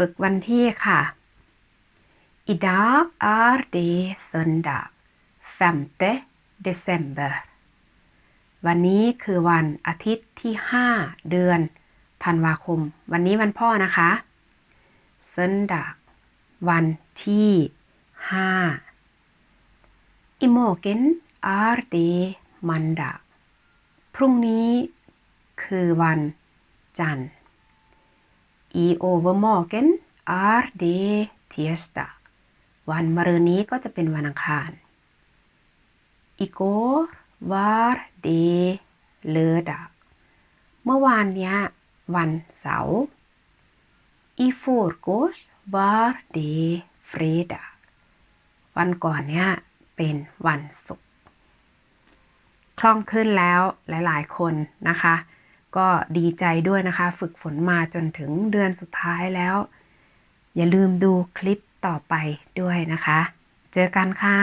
ฝึกวันที่ค่ะ Idag är det söndag 5 december วันนี้คือวันอาทิตย์ที่ 5 เดือนธันวาคม วันนี้วันพ่อนะคะ söndag วันที่ 5 I morgen är det mandag พรุ่งนี้คือวันจันทร์ I overmorgen är det tirsdag วันมะรืนนี้ก็จะเป็นวันอังคาร Igår var det lördag เมื่อวานเนี้ยวันเสาร์ I förrgår var det fredag วันก่อนเนี้ยเป็นวันศุกร์คล่องขึ้นแล้วหลาย ๆ คนนะคะ ก็ดีใจด้วยนะคะ ฝึกฝนมาจนถึงเดือนสุดท้ายแล้ว อย่าลืมดูคลิปต่อไปด้วยนะคะ เจอกันค่ะ